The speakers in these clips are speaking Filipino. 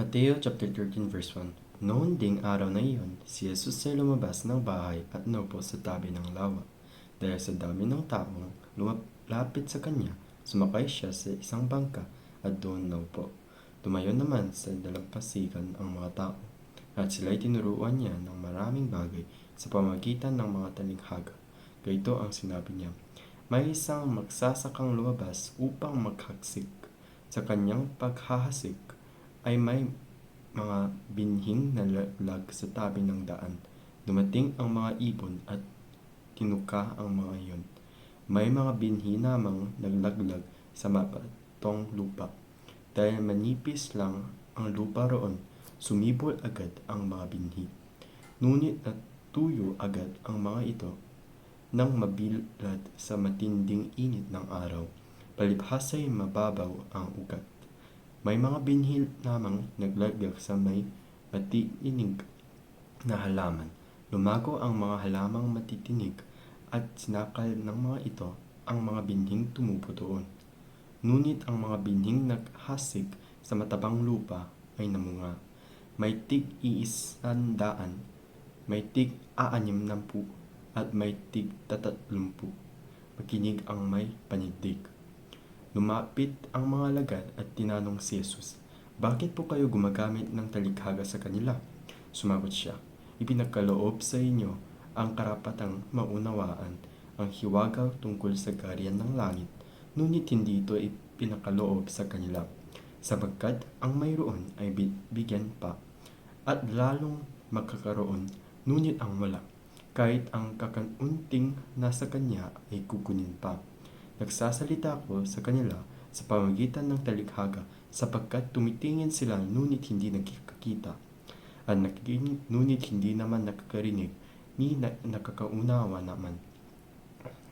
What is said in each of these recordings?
Mateo chapter 13 verse 1 Noon ding araw na iyon, si Jesus ay lumabas ng bahay at naupo sa tabi ng lawa. Dahil sa dami ng taong lumapit sa kanya, sumakay siya sa isang bangka at doon naupo. Tumayo naman sa dalampasigan ang mga tao at sila'y tinuruan niya ng maraming bagay sa pamagitan ng mga talinghaga. Ganito ang sinabi niya, May isang magsasakang lumabas upang maghaksik. Sa kanyang paghahasik ay may mga binhing na laglag sa tabi ng daan. Dumating ang mga ibon at tinuka ang mga iyon. May mga binhi namang naglaglag sa mapatong lupa. Dahil manipis lang ang lupa roon, sumibol agad ang mga binhi. Ngunit natuyo agad ang mga ito nang mabilad sa matinding init ng araw. Palibhas ay mababaw ang ugat. May mga binhi namang naglaglag sa may matitinig na halaman. Lumago ang mga halamang matitinig at sinakal ng mga ito ang mga binhing tumubo doon. Ngunit ang mga binhing naghasik sa matabang lupa ay namunga. May tig iisandaan, may tig aanim nampu, at may tig tatatlumpu. Makinig ang may panindig. Lumapit ang mga lagad at tinanong si Jesus, Bakit po kayo gumagamit ng talikhaga sa kanila? Sumagot siya, Ipinagkaloob sa inyo ang karapatang maunawaan ang hiwaga tungkol sa garian ng langit, ngunit hindi ito ipinakaloob sa kanila, sapagkat ang mayroon ay bigyan pa, at lalong magkakaroon, ngunit ang wala, kahit ang kakanunting nasa kanya ay kukunin pa. Nagsasalita ako sa kanila sa pamagitan ng talikhaga sapagkat tumitingin sila ngunit hindi nagkikita at nakikinig ngunit hindi naman nakakarinig ni na, nakakaunawa naman.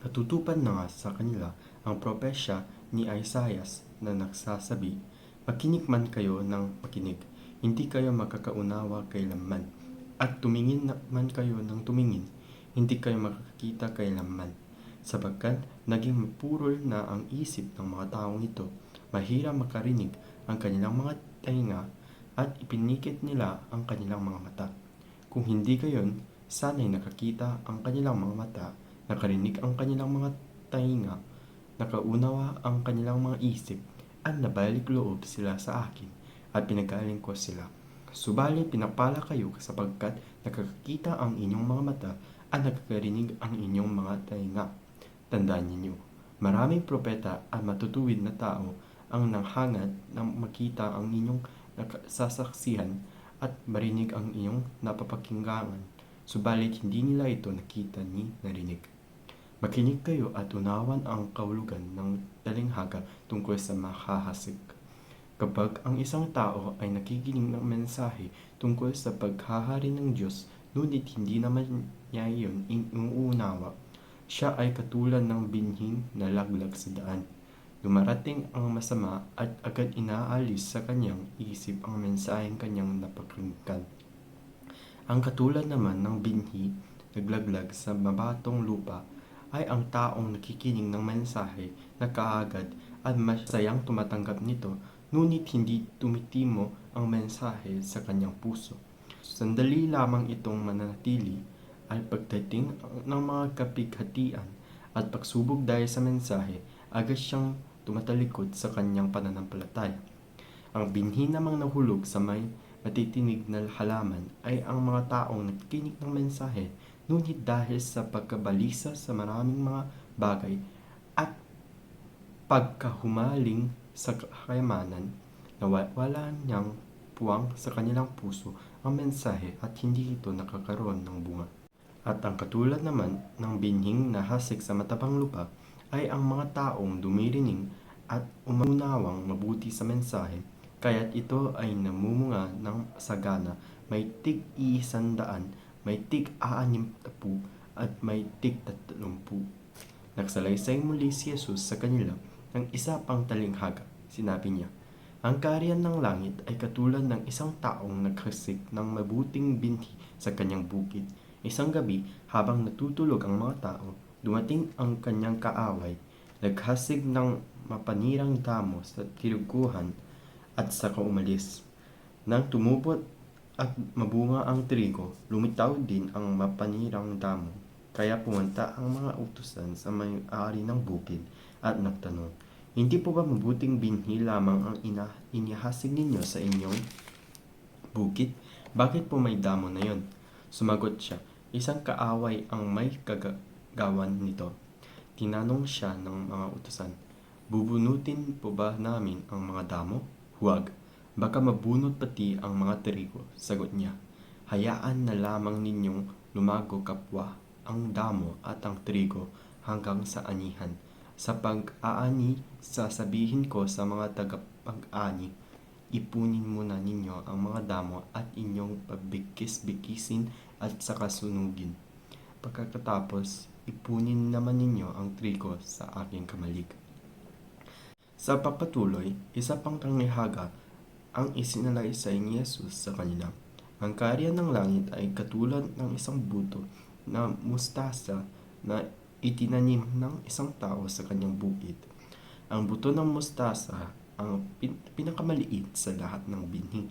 Natutupad na nga sa kanila ang propesya ni Isaias na nagsasabi, Makinig man kayo ng makinig, hindi kayo makakaunawa kailanman, at tumingin man kayo ng tumingin, hindi kayo makakita kailanman sapagkat naging mapurol na ang isip ng mga taong ito. Mahirap makarinig ang kanilang mga tainga at ipinikit nila ang kanilang mga mata. Kung hindi gayon, sana'y nakakita ang kanilang mga mata, nakarinig ang kanilang mga tainga, nakaunawa ang kanilang mga isip, at nabalik loob sila sa akin, at pinagaling ko sila. Subalit pinapala kayo sapagkat nakakita ang inyong mga mata at nakakarinig ang inyong mga tainga. Tandaan ninyo, maraming propeta at matutuwid na tao ang nanghangad na makita ang inyong sasaksihan at marinig ang iyong napapakinggangan, subalit hindi nila ito nakita ni narinig. Makinig kayo at unawan ang kahulugan ng talinghaga tungkol sa makahasik. Kapag ang isang tao ay nakikinig ng mensahe tungkol sa paghahari ng Diyos, ngunit hindi naman niya iyon inuunawa, siya ay katulad ng binhing na laglag sa daan. Dumarating ang masama at agad inaalis sa kanyang isip ang mensaheng kanyang napakinggan. Ang katulad naman ng binhi naglaglag sa mabatong lupa ay ang taong nakikinig ng mensahe na kaagad at masayang tumatanggap nito ngunit hindi tumitimo ang mensahe sa kanyang puso. Sandali lamang itong mananatili ay pagdating ng mga kapighatian at pagsubok dahil sa mensahe, agad siyang tumatalikod sa kanyang pananampalataya. Ang binhi namang nahulog sa may matitinig na halaman ay ang mga taong nagkinig ng mensahe, ngunit dahil sa pagkabalisa sa maraming mga bagay at pagkahumaling sa kayamanan, nawala niyang puwang sa kanilang puso ang mensahe at hindi ito nakakaroon ng bunga. At ang katulad naman ng binhing na hasik sa matabang lupa ay ang mga taong dumirining at umunawang mabuti sa mensahe, kaya't ito ay namumunga ng sagana, may tig iisandaan, may tig aanim tapu, at may tig tatlumpu. Nagsalaysay muli si Jesus sa kanila ng isa pang talinghaga. Sinabi niya, ang kariyan ng langit ay katulad ng isang taong naghasik ng mabuting binhi sa kanyang bukid Isang gabi, habang natutulog ang mga tao, dumating ang kanyang kaaway, naghasig ng mapanirang damo sa tiruguhan at sa kaumalis. Nang tumubot at mabunga ang trigo, lumitaw din ang mapanirang damo. Kaya pumunta ang mga utusan sa may-ari ng bukid at nagtanong, Hindi po ba mabuting binhi lamang ang ina inihasig ninyo sa inyong bukid? Bakit po may damo na yon? Sumagot siya, isang kaaway ang may kagagawan nito. Tinanong siya ng mga utusan, Bubunutin po ba namin ang mga damo? Huwag, baka mabunot pati ang mga trigo. Sagot niya, hayaan na lamang ninyong lumago kapwa ang damo at ang trigo hanggang sa anihan. Sa pag-aani, sasabihin ko sa mga tagapag-ani, ipunin muna ninyo ang mga damo at inyong pabikis-bikisin at saka sunugin. Pagkatapos, ipunin naman ninyo ang trigo sa aking kamalig. Sa pagpatuloy, isa pang tangnihaga ang isinalaysay ni Jesus sa kanila. Ang kaharian ng langit ay katulad ng isang buto na mustasa na itinanim ng isang tao sa kanyang bukid. Ang buto ng mustasa ang pin- pinakamaliit sa lahat ng binhi.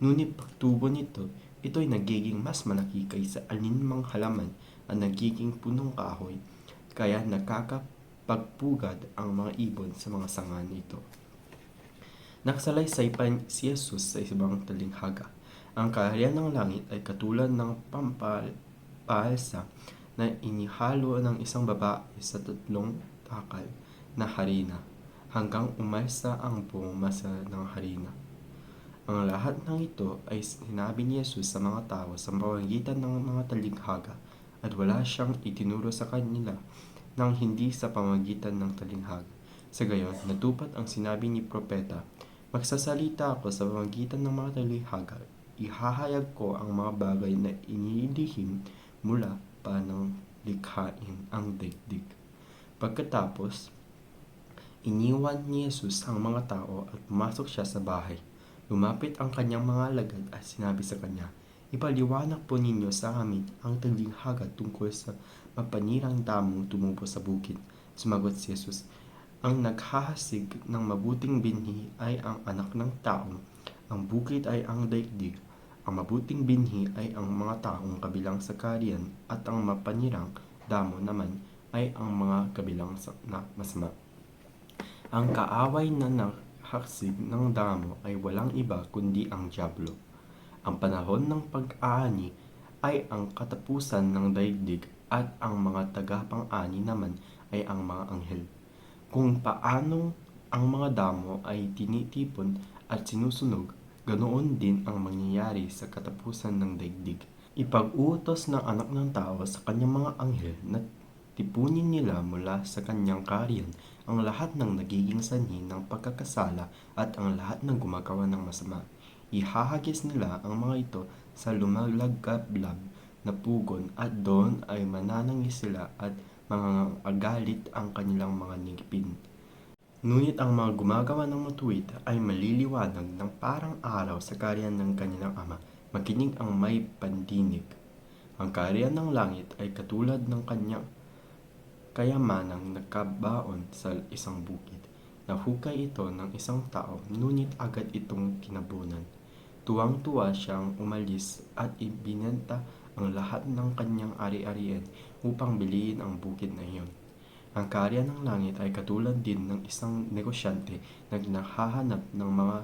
Ngunit pagtubo nito, ito ay nagiging mas malaki kaysa alinmang halaman at nagiging punong kahoy, kaya nakakapagpugad ang mga ibon sa mga sanga nito. Nagsalaysay pa si Jesus sa isang talinghaga. Ang kaharian ng langit ay katulad ng pampalsa na inihalo ng isang babae sa tatlong takal na harina hanggang umalsa ang buong masa ng harina. Ang lahat ng ito ay sinabi ni Jesus sa mga tao sa pamamagitan ng mga talinghaga at wala siyang itinuro sa kanila nang hindi sa pamamagitan ng talinghaga. Sa gayon, natupad ang sinabi ni propeta, Magsasalita ako sa pamamagitan ng mga talinghaga, ihahayag ko ang mga bagay na inilihim mula pa ng likhain ang daigdig. Pagkatapos, iniwan ni Jesus ang mga tao at pumasok siya sa bahay. Lumapit ang kanyang mga alagad at sinabi sa kanya, Ipaliwanag po ninyo sa amin ang talinghaga tungkol sa mapanirang damong tumubo sa bukid. Sumagot si Jesus, ang naghahasig ng mabuting binhi ay ang anak ng tao. Ang bukid ay ang daigdig. Ang mabuting binhi ay ang mga taong kabilang sa kariyan at ang mapanirang damo naman ay ang mga kabilang sa na masama. Ang kaaway na naghaksig ng damo ay walang iba kundi ang Diablo. Ang panahon ng pag-aani ay ang katapusan ng daigdig at ang mga tagapang-ani naman ay ang mga anghel kung paanong ang mga damo ay tinitipon at sinusunog, ganoon din ang mangyayari sa katapusan ng daigdig. Ipag-uutos ng anak ng tao sa kanyang mga anghel na tipunin nila mula sa kanyang kariyan ang lahat ng nagiging sanhi ng pagkakasala at ang lahat ng gumagawa ng masama. Ihahagis nila ang mga ito sa lumalagablab na pugon at doon ay mananangis sila at mga ang kanilang mga ngipin. Ngunit ang mga gumagawa ng matuwid ay maliliwanag ng parang araw sa kariyan ng kanilang ama. Makinig ang may pandinig. Ang kariyan ng langit ay katulad ng kanyang kayamanang nakabaon sa isang bukid. Nahukay ito ng isang tao, ngunit agad itong kinabunan. Tuwang-tuwa siyang umalis at ibinenta ang lahat ng kanyang ari-arian upang biliin ang bukid na iyon. Ang karya ng langit ay katulad din ng isang negosyante na naghahanap ng mga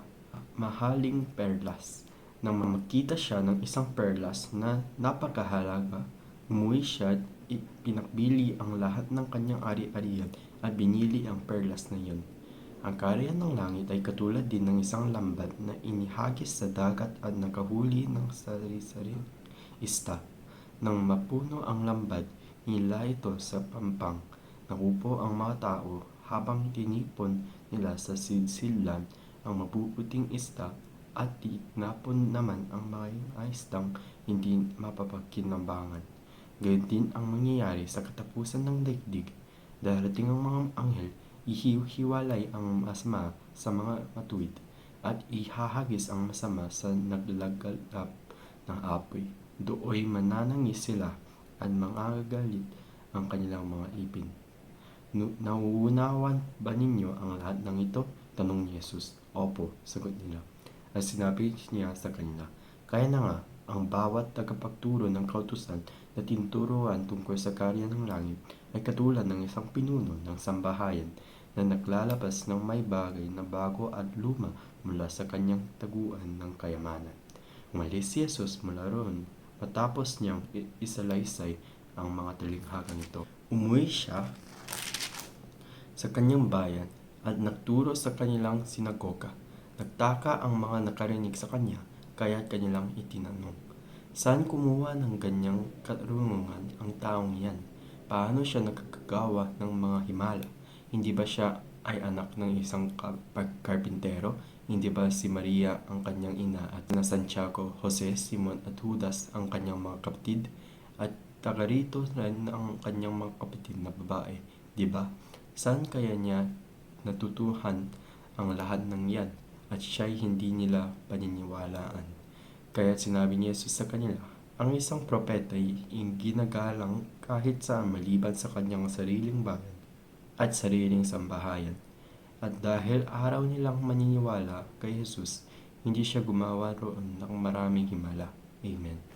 mahaling perlas. Nang makita siya ng isang perlas na napakahalaga, umuwi siya at pinakbili ang lahat ng kanyang ari-arian at binili ang perlas na iyon. Ang karya ng langit ay katulad din ng isang lambat na inihagis sa dagat at nakahuli ng sari-saring ista. Nang mapuno ang lambat, nila ito sa pampang. Nakupo ang mga tao habang tinipon nila sa silsilan ang mabubuting ista at tinapon naman ang mga isdang hindi mapapagkinambangan. Gayon din ang mangyayari sa katapusan ng daigdig. Darating ang mga anghel, ihihiwalay ang masama sa mga matuwid at ihahagis ang masama sa naglagalap ng apoy. Dooy mananangis sila at mangagalit ang kanilang mga ipin. Nauunawan ba ninyo ang lahat ng ito? Tanong ni Jesus. Opo, sagot nila. At sinabi niya sa kanila, Kaya na nga, ang bawat tagapagturo ng kautusan na tinuturuan tungkol sa karya ng langit ay katulad ng isang pinuno ng sambahayan na naglalabas ng may bagay na bago at luma mula sa kanyang taguan ng kayamanan. Umalis si Jesus mula roon matapos niyang isalaysay ang mga talinghagang ito. Umuwi siya sa kanyang bayan at nagturo sa kanilang sinagoga. Nagtaka ang mga nakarinig sa kanya, kaya't kanilang itinanong, Saan kumuha ng ganyang karunungan ang taong yan? Paano siya nagkagawa ng mga himala? Hindi ba siya ay anak ng isang kar- karpintero? Hindi ba si Maria ang kanyang ina at na Santiago, Jose, Simon at Judas ang kanyang mga kapatid? At taga rito rin ang kanyang mga kapatid na babae, di ba? Saan kaya niya natutuhan ang lahat ng yan at siya'y hindi nila paniniwalaan? Kaya sinabi ni Jesus sa kanila, ang isang propeta ay ginagalang kahit saan maliban sa kanyang sariling bayan at sariling sambahayan. At dahil araw nilang maniniwala kay Jesus, hindi siya gumawa roon ng maraming himala. Amen.